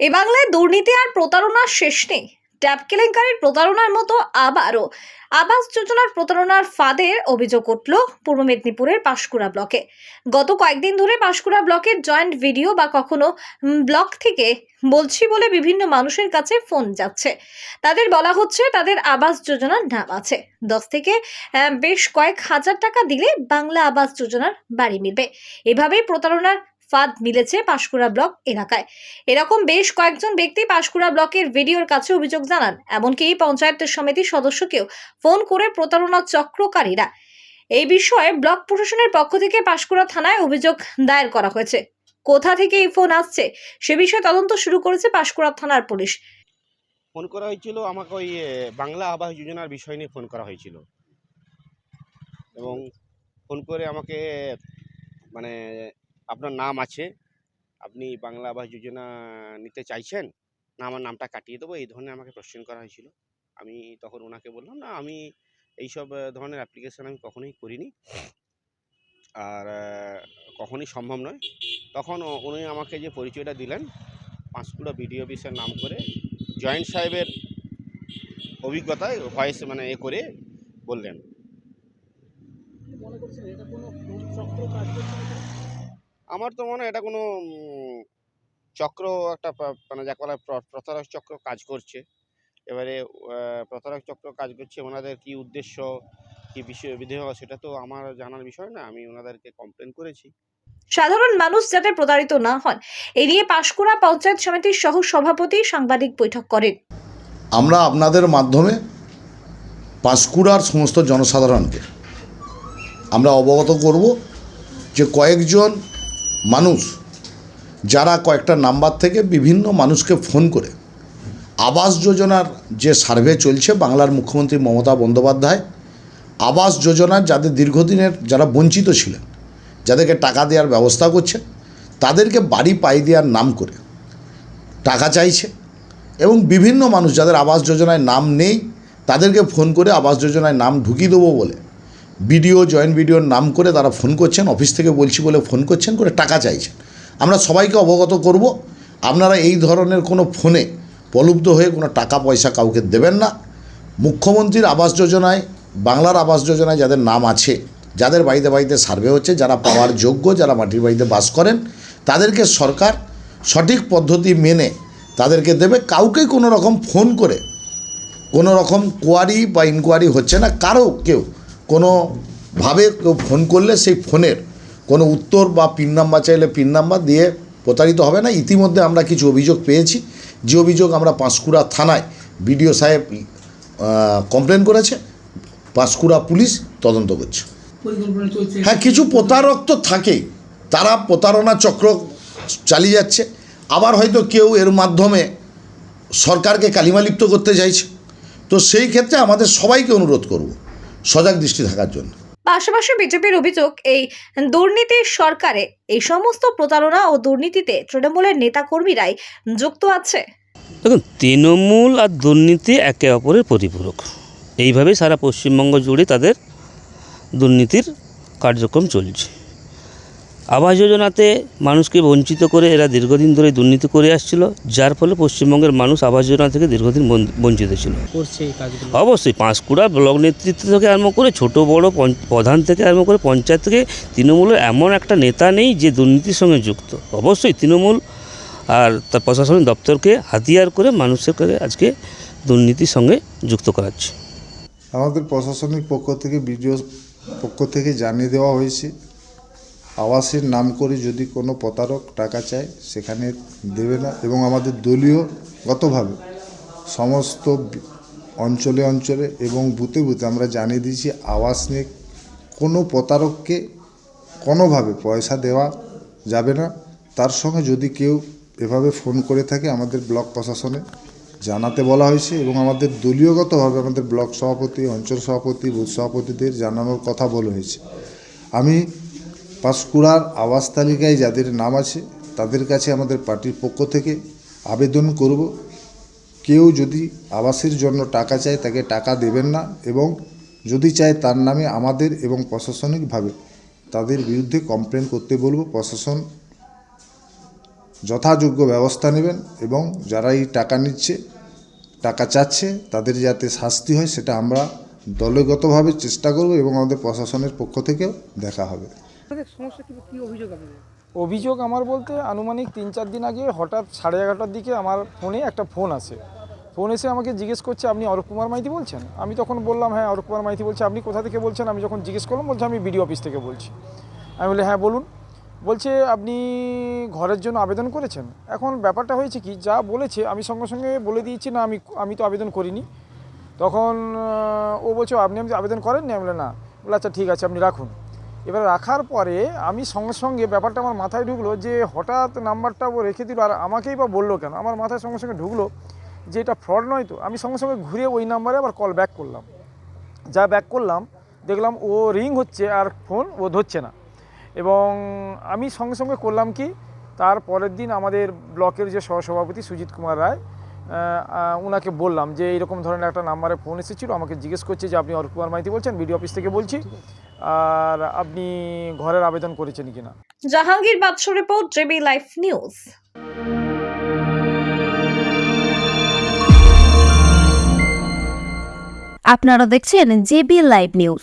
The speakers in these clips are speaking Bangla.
এ বাংলায় দুর্নীতি আর প্রতারণার শেষ নেই। ট্যাব কেলেঙ্কারির প্রতারণার মতো আবারও আবাস যোজনার প্রতারণার ফাঁদে অভিযোগ উঠল পূর্ব মেদিনীপুরের পাঁশকুড়া ব্লকে। গত কয়েকদিন ধরে পাঁশকুড়া ব্লকের জয়েন্ট ভিডিও বা কখনো ব্লক থেকে বলছি বলে বিভিন্ন মানুষের কাছে ফোন যাচ্ছে। তাদের বলা হচ্ছে তাদের আবাস যোজনার নাম আছে। দশ থেকে বেশ কয়েক হাজার টাকা দিলে বাংলা আবাস যোজনার বাড়ি মিলবে। এভাবেই প্রতারণার ফাঁদ মিলেছে পাঁশকুড়া ব্লক এলাকায়। এরকম বেশ কয়েকজন ব্যক্তি পাঁশকুড়া ব্লকের ভিডিওর কাছে অভিযোগ জানান, এমনকি পঞ্চায়েত সমিতির সদস্যকেও ফোন করে প্রতারণা চক্রকারীরা। এই বিষয়ে ব্লক প্রশাসনের পক্ষ থেকে পাঁশকুড়া থানায় অভিযোগ দায়ের করা হয়েছে। কোথা থেকে এই ফোন আসছে, সে বিষয়ে তদন্ত শুরু করেছে পাঁশকুড়া থানার পুলিশ। ফোন করা হয়েছিল, আমাকে ওই বাংলা আবাস যোজনার বিষয় নিয়ে ফোন করা হয়েছিল। এবং ফোন করে আমাকে মানে আপনার নাম আছে, আপনি বাংলা আবাস যোজনা নিতে চাইছেন, না আমার নামটা কাটিয়ে দেবো, এই ধরনের আমাকে কোশ্চেন করা হয়েছিল। আমি তখন ওনাকে বললাম, না, আমি এইসব ধরনের অ্যাপ্লিকেশন আমি কখনোই করিনি। আর কখনই সম্ভব নয়। তখন উনি আমাকে যে পরিচয়টা দিলেন পাঁশকুড়া বিডিও অফিসের নাম করে, জয়েন্ট সাহেবের অভিজ্ঞতায় ভয়েস মানে এ করে বললেন। মনে করছেন এটা কোনো চক্র কাজ করছে? আমার তো মনে হয় এটা কোনো চক্র একটা মানে যাকে বলা প্র- প্রতারক চক্র কাজ করছে। এবারে প্রতারক চক্র কাজ করছে ওনাদের কি উদ্দেশ্য কি বিষয় বিধেয় সেটা তো আমার জানার বিষয় না আমি ওনাদেরকে কমপ্লেন করেছি। সাধারণ মানুষ যাতে প্রতারিত না হন এই নিয়ে পাশকুড়া পঞ্চায়েত সমিতির সহ সভাপতি সাংবাদিক বৈঠক করেন। আমরা আপনাদের মাধ্যমে পাঁশকুড়ার সমস্ত জনসাধারণকে আমরা অবগত করব যে কয়েকজন মানুষ, যারা কয়েকটা নাম্বার থেকে বিভিন্ন মানুষকে ফোন করে, আবাস যোজনার যে সার্ভে চলছে বাংলার মুখ্যমন্ত্রী মমতা বন্দ্যোপাধ্যায়, আবাস যোজনার যাদের দীর্ঘদিনের যারা বঞ্চিত ছিলেন, যাদেরকে টাকা দেওয়ার ব্যবস্থা করছে, তাদেরকে বাড়ি পাই দেওয়ার নাম করে টাকা চাইছে এবং বিভিন্ন মানুষ যাদের আবাস যোজনায় নাম নেই, তাদেরকে ফোন করে আবাস যোজনায় নাম ঢুকিয়ে দেবো বলে বিডিও, জয়েন্ট বিডিওর নাম করে তারা ফোন করছেন, অফিস থেকে বলছি বলে ফোন করছেন, করে টাকা চাইছেন। আমরা সবাইকে অবগত করব, আপনারা এই ধরনের কোনো ফোনে প্রলুব্ধ হয়ে কোনো টাকা পয়সা কাউকে দেবেন না। মুখ্যমন্ত্রীর আবাস যোজনায়, বাংলার আবাস যোজনায় যাদের নাম আছে, যাদের বাড়িতে বাড়িতে সার্ভে হচ্ছে, যারা পাওয়ার যোগ্য, যারা মাটির বাড়িতে বাস করেন, তাদেরকে সরকার সঠিক পদ্ধতি মেনে তাদেরকে দেবে। কাউকে কোনো রকম ফোন করে কোনো রকম কোয়ারি বা ইনকোয়ারি হচ্ছে না, কারও কেউ। কোনোভাবে কেউ ফোন করলে সেই ফোনের কোনো উত্তর বা পিন নাম্বার চাইলে পিন নাম্বার দিয়ে প্রতারিত হবে না। ইতিমধ্যে আমরা কিছু অভিযোগ পেয়েছি। যে অভিযোগ আমরা পাঁশকুড়া থানায় বিডিও সাহেব কমপ্লেন করেছে। পাঁশকুড়া পুলিশ তদন্ত করছে। হ্যাঁ কিছু প্রতারক তো থাকেই। তারা প্রতারণা চক্র চালিয়ে যাচ্ছে। আবার হয়তো কেউ এর মাধ্যমে সরকারকে কালিমালিপ্ত করতে চাইছে। তো সেই ক্ষেত্রে আমাদের সবাইকে অনুরোধ করব। সজাগ দৃষ্টি থাকার জন্য। পাশাপাশি বিজেপির অভিযোগ এই দুর্নীতির সরকারে এই সমস্ত প্রতারণা ও দুর্নীতিতে তৃণমূলের নেতাকর্মীরাই যুক্ত আছে। দেখুন তৃণমূল আর দুর্নীতি একে অপরের পরিপূরক এইভাবেই সারা পশ্চিমবঙ্গ জুড়ে তাদের দুর্নীতির কার্যক্রম চলছে। আবাস যোজনাতে মানুষকে বঞ্চিত করে এরা দীর্ঘদিন ধরে দুর্নীতি করে আসছিল যার ফলে পশ্চিমবঙ্গের মানুষ আবাস যোজনা থেকে দীর্ঘদিন বঞ্চিত ছিল। অবশ্যই পাঁশকুড়া ব্লক নেতৃত্ব থেকে আরম্ভ করে ছোট বড় পঞ্চ- প্রধান থেকে আরম্ভ করে পঞ্চায়েত থেকে তৃণমূলের এমন একটা নেতা নেই যে দুর্নীতির সঙ্গে যুক্ত। অবশ্যই তৃণমূল আর তার প্রশাসনিক দপ্তরকে হাতিয়ার করে মানুষের কাছে আজকে দুর্নীতির সঙ্গে যুক্ত করাচ্ছে। আমাদের প্রশাসনিক পক্ষ থেকে বিডিও পক্ষ থেকে জানিয়ে দেওয়া হয়েছে আবাসের নাম করে যদি কোনো প্রতারক টাকা চায়, সেখানে দেবে না এবং আমাদের দলীয়গতভাবে সমস্ত অঞ্চলে অঞ্চলে এবং বুথে বুথে আমরা জানিয়ে দিয়েছি আবাস নিয়ে কোনো প্রতারককে কোনোভাবে পয়সা দেওয়া যাবে না। তার সঙ্গে যদি কেউ এভাবে ফোন করে থাকে, আমাদের ব্লক প্রশাসনে জানাতে বলা হয়েছে এবং আমাদের দলীয়গতভাবে আমাদের ব্লক সভাপতি, অঞ্চল সভাপতি, বুথ সভাপতিদের জানানোর কথা বলা হয়েছে। আমি পাঁশকুড়ার আবাস তালিকায় যাদের নাম আছে, তাদের কাছে আমাদের পার্টির পক্ষ থেকে আবেদন করব। কেউ যদি আবাসের জন্য টাকা চায়, তাকে টাকা দেবেন না এবং যদি চায় তার নামে আমাদের এবং প্রশাসনিকভাবে তাদের বিরুদ্ধে কমপ্লেন করতে বলব। প্রশাসন যথাযোগ্য ব্যবস্থা নেবেন এবং যারা এই টাকা নিচ্ছে, টাকা চাচ্ছে, তাদের যাতে শাস্তি হয়, সেটা আমরা দলগতভাবে চেষ্টা করব এবং আমাদের প্রশাসনের পক্ষ থেকেও দেখা হবে। আপনাদের সমস্যা কি কি অভিযোগ আপনাদের? অভিযোগ আমার বলতে আনুমানিক তিন চার দিন আগে হঠাৎ সাড়ে এগারোটার দিকে আমার ফোনে একটা ফোন আসে। ফোন এসে আমাকে জিজ্ঞেস করছে, আপনি অরূপ কুমার মাইতি বলছেন? আমি তখন বললাম হ্যাঁ অরূপ কুমার মাইতি বলছে। আপনি কোথা থেকে বলছেন? আমি যখন জিজ্ঞেস করলাম, বলছে, আমি বিডিও অফিস থেকে বলছি। আমি বলি হ্যাঁ বলুন। বলছে, আপনি ঘরের জন্য আবেদন করেছেন? এখন ব্যাপারটা হয়েছে কি, যা বলেছে, আমি সঙ্গে সঙ্গে বলে দিয়েছি, না, আমি আমি তো আবেদন করিনি। তখন ও বলছে, আপনি আবেদন করেননি? আমি বলে না। বলে আচ্ছা ঠিক আছে, আপনি রাখুন। এবার রাখার পরে আমি সঙ্গে সঙ্গে ব্যাপারটা আমার মাথায় ঢুকলো যে হঠাৎ নাম্বারটা ও রেখে দিল, আর আমাকেই বা বলল কেন? আমার মাথায় সঙ্গে সঙ্গে ঢুকলো যে এটা ফ্রড নয় তো। আমি সঙ্গে সঙ্গে ঘুরে ওই নাম্বারে আবার কল ব্যাক করলাম। যা ব্যাক করলাম, দেখলাম ও রিং হচ্ছে আর ফোন ও ধরছে না। এবং আমি সঙ্গে সঙ্গে করলাম কি? তার পরের দিন আমাদের ব্লকের যে সহসভাপতি সুজিত কুমার রায় ওনাকে বললাম যে এইরকম ধরনের একটা নাম্বারে ফোন এসেছিল আমাকে জিজ্ঞেস করছে যে আপনি অরূপ কুমার মাইতি বলছেন বিডিও অফিস থেকে বলছি। আর আপনি ঘরের আবেদন করেছেন কিনা? জাহাঙ্গীর বাদশু রিপোর্ট জেবি লাইফ নিউজ আপনারা দেখছেন জেবি লাইভ নিউজ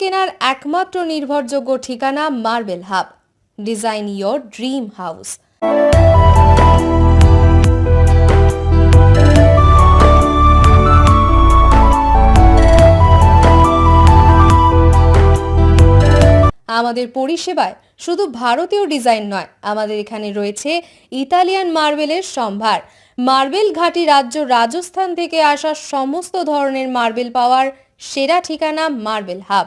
কেনার একমাত্র নির্ভরযোগ্য ঠিকানা marble hub design your dream house আমাদের পরিষেবায় শুধু ভারতীয় ডিজাইন নয়, আমাদের এখানে রয়েছে ইতালিয়ান মার্বেলের সম্ভার। মার্বেল ঘাটি রাজ্য রাজস্থান থেকে আসা সমস্ত ধরনের মার্বেল পাওয়ার সেরা ঠিকানা মার্বেল হাব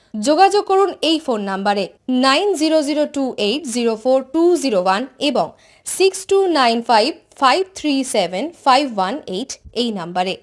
যোগাযোগ করুন এই ফোন নাম্বারে nine zero zero two eight zero four two zero one এবং six two nine five five three seven five one eight এই নাম্বারে।